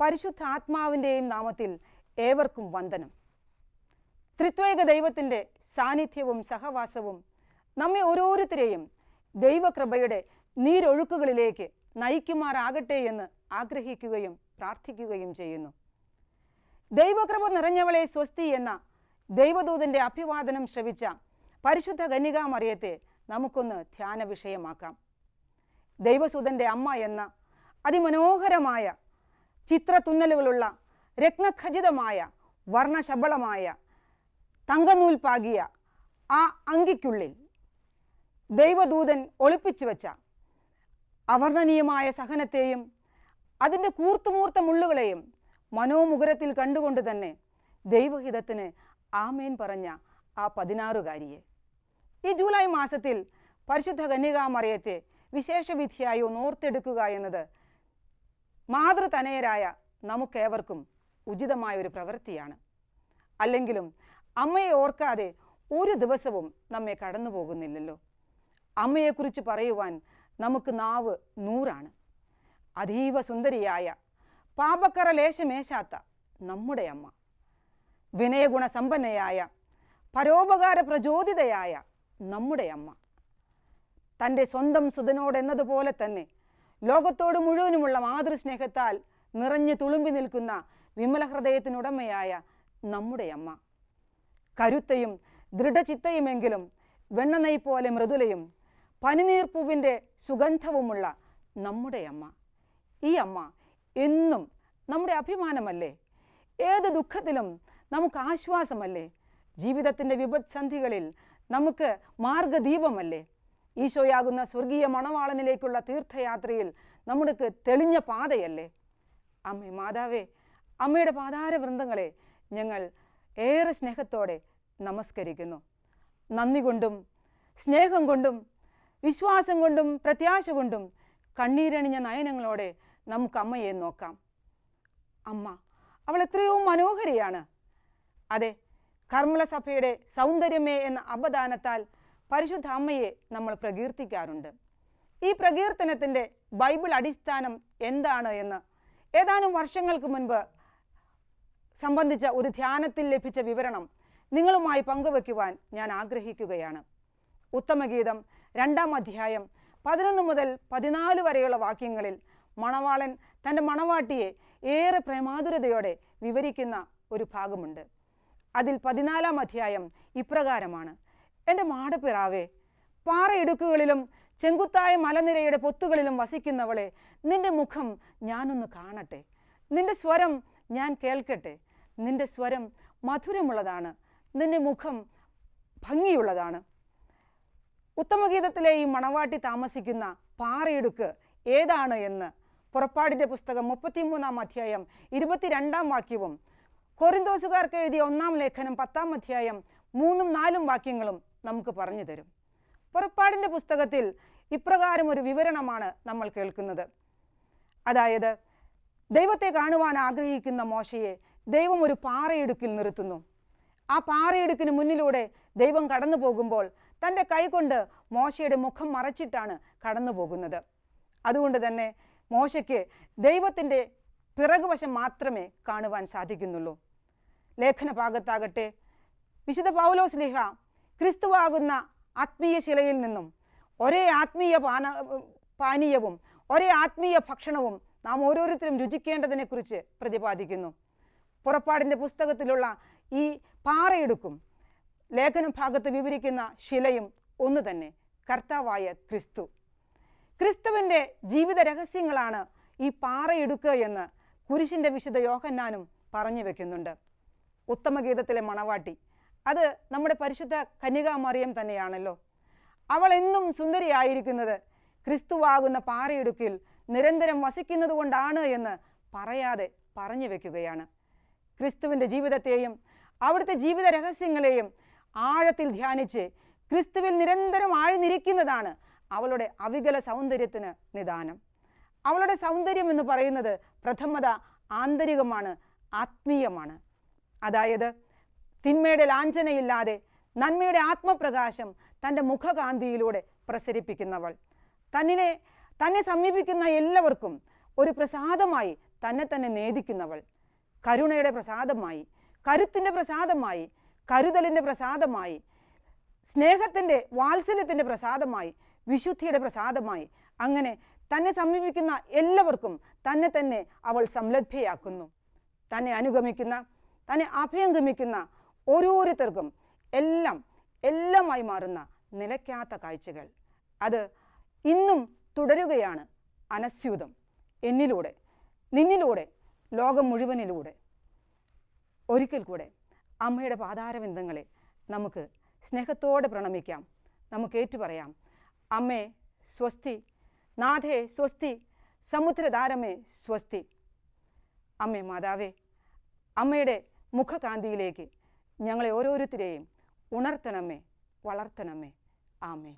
പരിശുദ്ധ ആത്മാവിന്റെയും നാമത്തിൽ ഏവർക്കും വന്ദനം. ത്രിത്വേക ദൈവത്തിന്റെ സാന്നിധ്യവും സഹവാസവും നമ്മെ ഓരോരുത്തരെയും ദൈവകൃപയുടെ നീരൊഴുക്കുകളിലേക്ക് നയിക്കുമാറാകട്ടെ എന്ന് ആഗ്രഹിക്കുകയും പ്രാർത്ഥിക്കുകയും ചെയ്യുന്നു. ദൈവകൃപ നിറഞ്ഞവളെ സ്വസ്തി എന്ന ദൈവദൂതന്റെ അഭിവാദനം ശ്രവിച്ച പരിശുദ്ധ കന്യകാമറിയത്തെ നമുക്കൊന്ന് ധ്യാന വിഷയമാക്കാം ദൈവസുതന്റെ അമ്മ എന്ന അതിമനോഹരമായ ചിത്രത്തുന്നലുകളുള്ള രത്നഖചിതമായ വർണശബളമായ തങ്കനൂൽ പാകിയ ആ അങ്കിക്കുള്ളിൽ ദൈവദൂതൻ ഒളിപ്പിച്ചു വച്ച അവർണനീയമായ സഹനത്തെയും അതിന്റെ കൂർത്തുമൂർത്ത മുള്ളുകളെയും മനോമുഖരത്തിൽ കണ്ടുകൊണ്ട് തന്നെ ദൈവഹിതത്തിന് ആമേൻ പറഞ്ഞ ആ പതിനാറുകാരിയെ. ഈ ജൂലൈ മാസത്തിൽ പരിശുദ്ധ കന്യകാമറിയത്തെ വിശേഷവിധിയായി ഒന്ന് ഓർത്തെടുക്കുക എന്നത് മാതൃതനയരായ നമുക്കേവർക്കും ഉചിതമായ ഒരു പ്രവൃത്തിയാണ്. അല്ലെങ്കിലും അമ്മയെ ഓർക്കാതെ ഒരു ദിവസവും നമ്മെ കടന്നു പോകുന്നില്ലല്ലോ. അമ്മയെക്കുറിച്ച് പറയുവാൻ നമുക്ക് നാവ് നൂറാണ്. അതീവ സുന്ദരിയായ പാപക്കറ ലേശമേശാത്ത നമ്മുടെ അമ്മ. വിനയഗുണ സമ്പന്നയായ പരോപകാര പ്രചോദിതയായ നമ്മുടെ അമ്മ. തന്റെ സ്വന്തം സുതനോടെന്നതുപോലെ തന്നെ ലോകത്തോട് മുഴുവനുമുള്ള മാതൃസ്നേഹത്താൽ നിറഞ്ഞു തുളുമ്പി നിൽക്കുന്ന വിമല ഹൃദയത്തിനുടമയായ നമ്മുടെ അമ്മ. കരുത്തയും ദൃഢചിത്തയുമെങ്കിലും വെണ്ണനെയ് പോലെ മൃദുലയും പനിനീർപ്പൂവിന്റെ സുഗന്ധവുമുള്ള നമ്മുടെ അമ്മ. ഈ അമ്മ എന്നും നമ്മുടെ അഭിമാനമല്ലേ? ഏത് ദുഃഖത്തിലും നമുക്ക് ആശ്വാസമല്ലേ? ജീവിതത്തിന്റെ വിപത്സന്ധികളിൽ നമുക്ക് മാർഗദീപമല്ലേ? ഈശോയാകുന്ന സ്വർഗീയ മണവാളനിലേക്കുള്ള തീർത്ഥയാത്രയിൽ നമുക്ക് തെളിഞ്ഞ പാതയല്ലേ? അമ്മേ മാതാവേ അമ്മയുടെ പാതാര വൃന്ദങ്ങളെ ഞങ്ങൾ ഏറെ സ്നേഹത്തോടെ നമസ്കരിക്കുന്നു. നന്ദി കൊണ്ടും സ്നേഹം കൊണ്ടും വിശ്വാസം കൊണ്ടും പ്രത്യാശ കൊണ്ടും കണ്ണീരണിഞ്ഞ നയനങ്ങളോടെ നമുക്ക് അമ്മയെ നോക്കാം. അമ്മ അവൾ എത്രയോ മനോഹരിയാണ്. അതെ കർമ്മലസഭയുടെ സൗന്ദര്യമേ എന്ന അപദാനത്താൽ പരിശുദ്ധ അമ്മയെ നമ്മൾ പ്രകീർത്തിക്കാറുണ്ട്. ഈ പ്രകീർത്തനത്തിന്റെ ബൈബിൾ അടിസ്ഥാനം എന്താണ് എന്ന് ഏതാനും വർഷങ്ങൾക്ക് മുൻപ് സംബന്ധിച്ച ഒരു ധ്യാനത്തിൽ ലഭിച്ച വിവരണം നിങ്ങളുമായി പങ്കുവെക്കുവാൻ ഞാൻ ആഗ്രഹിക്കുകയാണ്. ഉത്തമഗീതം രണ്ടാം അധ്യായം പതിനൊന്ന് മുതൽ പതിനാല് വരെയുള്ള വാക്യങ്ങളിൽ മണവാളൻ തന്റെ മണവാട്ടിയെ ഏറെ പ്രേമാതുരതയോടെ വിവരിക്കുന്ന ഒരു ഭാഗമുണ്ട്. അതിൽ പതിനാലാം അധ്യായം ഇപ്രകാരമാണ്. എന്റെ മാടപ്പിറാവേ പാറയിടുക്കുകളിലും ചെങ്കുത്തായ മലനിരയുടെ പൊത്തുകളിലും വസിക്കുന്നവളെ നിന്റെ മുഖം ഞാനൊന്ന് കാണട്ടെ. നിന്റെ സ്വരം ഞാൻ കേൾക്കട്ടെ. നിന്റെ സ്വരം മധുരമുള്ളതാണ്. നിന്റെ മുഖം ഭംഗിയുള്ളതാണ്. ഉത്തമഗീതത്തിലെ ഈ മണവാട്ടി താമസിക്കുന്ന പാറയിടുക്ക് ഏതാണ് എന്ന് പുറപ്പാടിന്റെ പുസ്തകം മുപ്പത്തിമൂന്നാം അധ്യായം ഇരുപത്തിരണ്ടാം വാക്യവും കൊറിന്തോസുകാർക്ക് എഴുതിയ ഒന്നാം ലേഖനം പത്താം അധ്യായം മൂന്നും നാലും വാക്യങ്ങളും നമുക്ക് പറഞ്ഞു തരും. പുറപ്പാടിന്റെ പുസ്തകത്തിൽ ഇപ്രകാരം ഒരു വിവരണമാണ് നമ്മൾ കേൾക്കുന്നത്. അതായത് ദൈവത്തെ കാണുവാൻ ആഗ്രഹിക്കുന്ന മോശയെ ദൈവം ഒരു പാറയിടുക്കിൽ നിർത്തുന്നു. ആ പാറയിടുക്കിന് മുന്നിലൂടെ ദൈവം കടന്നു പോകുമ്പോൾ തന്റെ കൈകൊണ്ട് മോശയുടെ മുഖം മറച്ചിട്ടാണ് കടന്നു പോകുന്നത്. അതുകൊണ്ട് തന്നെ മോശയ്ക്ക് ദൈവത്തിന്റെ പിറകുവശം മാത്രമേ കാണുവാൻ സാധിക്കുന്നുള്ളൂ. ലേഖന ഭാഗത്താകട്ടെ വിശുദ്ധ പൗലോസ് ലിഹ ക്രിസ്തുവാകുന്ന ആത്മീയ ശിലയിൽ നിന്നും ഒരേ ആത്മീയ പാന പാനീയവും ഒരേ ആത്മീയ ഭക്ഷണവും നാം ഓരോരുത്തരും രുചിക്കേണ്ടതിനെക്കുറിച്ച് പ്രതിപാദിക്കുന്നു. പുറപ്പാടിന്റെ പുസ്തകത്തിലുള്ള ഈ പാറയെടുക്കും ലേഖന ഭാഗത്ത് വിവരിക്കുന്ന ശിലയും ഒന്ന് തന്നെ കർത്താവായ ക്രിസ്തു. ക്രിസ്തുവിന്റെ ജീവിത രഹസ്യങ്ങളാണ് ഈ പാറയെടുക്കുക എന്ന് കുരിശിന്റെ വിശുദ്ധ യോഹന്നാനും പറഞ്ഞു വെക്കുന്നുണ്ട്. ഉത്തമഗീതത്തിലെ മണവാട്ടി അത് നമ്മുടെ പരിശുദ്ധ കന്യകാമറിയം തന്നെയാണല്ലോ. അവൾ എന്നും സുന്ദരിയായിരിക്കുന്നത് ക്രിസ്തുവാകുന്ന പാറയിടുക്കിൽ നിരന്തരം വസിക്കുന്നത് കൊണ്ടാണ് എന്ന് പറയാതെ പറഞ്ഞു വെക്കുകയാണ്. ക്രിസ്തുവിന്റെ ജീവിതത്തെയും അവിടുത്തെ ജീവിത രഹസ്യങ്ങളെയും ആഴത്തിൽ ധ്യാനിച്ച് ക്രിസ്തുവിൽ നിരന്തരം ആഴ്ന്നിരിക്കുന്നതാണ് അവളുടെ അവികല സൗന്ദര്യത്തിന് നിദാനം. അവളുടെ സൗന്ദര്യം എന്ന് പറയുന്നത് പ്രഥമത ആന്തരികമാണ് ആത്മീയമാണ്. അതായത് തിന്മയുടെ ലാഞ്ചനയില്ലാതെ നന്മയുടെ ആത്മപ്രകാശം തന്റെ മുഖകാന്തിയിലൂടെ പ്രസരിപ്പിക്കുന്നവൾ. തന്നിനെ തന്നെ സമീപിക്കുന്ന എല്ലാവർക്കും ഒരു പ്രസാദമായി തന്നെ തന്നെ നേദിക്കുന്നവൾ. കരുണയുടെ പ്രസാദമായി കരുത്തിന്റെ പ്രസാദമായി കരുതലിന്റെ പ്രസാദമായി സ്നേഹത്തിന്റെ വാത്സല്യത്തിന്റെ പ്രസാദമായി വിശുദ്ധിയുടെ പ്രസാദമായി അങ്ങനെ തന്നെ സമീപിക്കുന്ന എല്ലാവർക്കും തന്നെ തന്നെ അവൾ സംലഭ്യയാക്കുന്നു. തന്നെ അനുഗമിക്കുന്ന തന്നെ അഭയം ഗമിക്കുന്ന ഓരോരുത്തർക്കും എല്ലാം എല്ലാമായി മാറുന്ന നിലയ്ക്കാത്ത കാഴ്ചകൾ. അത് ഇന്നും തുടരുകയാണ് അനസ്യൂതം. എന്നിലൂടെ നിന്നിലൂടെ ലോകം മുഴുവനിലൂടെ. ഒരിക്കൽ കൂടെ അമ്മയുടെ പാതാരബന്ധങ്ങളെ നമുക്ക് സ്നേഹത്തോടെ പ്രണമിക്കാം. നമുക്ക് ഏറ്റുപറയാം അമ്മേ സ്വസ്തി. നാഥേ സ്വസ്തി. സമുദ്രധാരമേ സ്വസ്തി. അമ്മേ മാതാവേ അമ്മയുടെ മുഖകാന്തിയിലേക്ക് ഞങ്ങളെ ഓരോരുത്തരെയും ഉണർത്തണമേ വളർത്തണമേ. ആമേ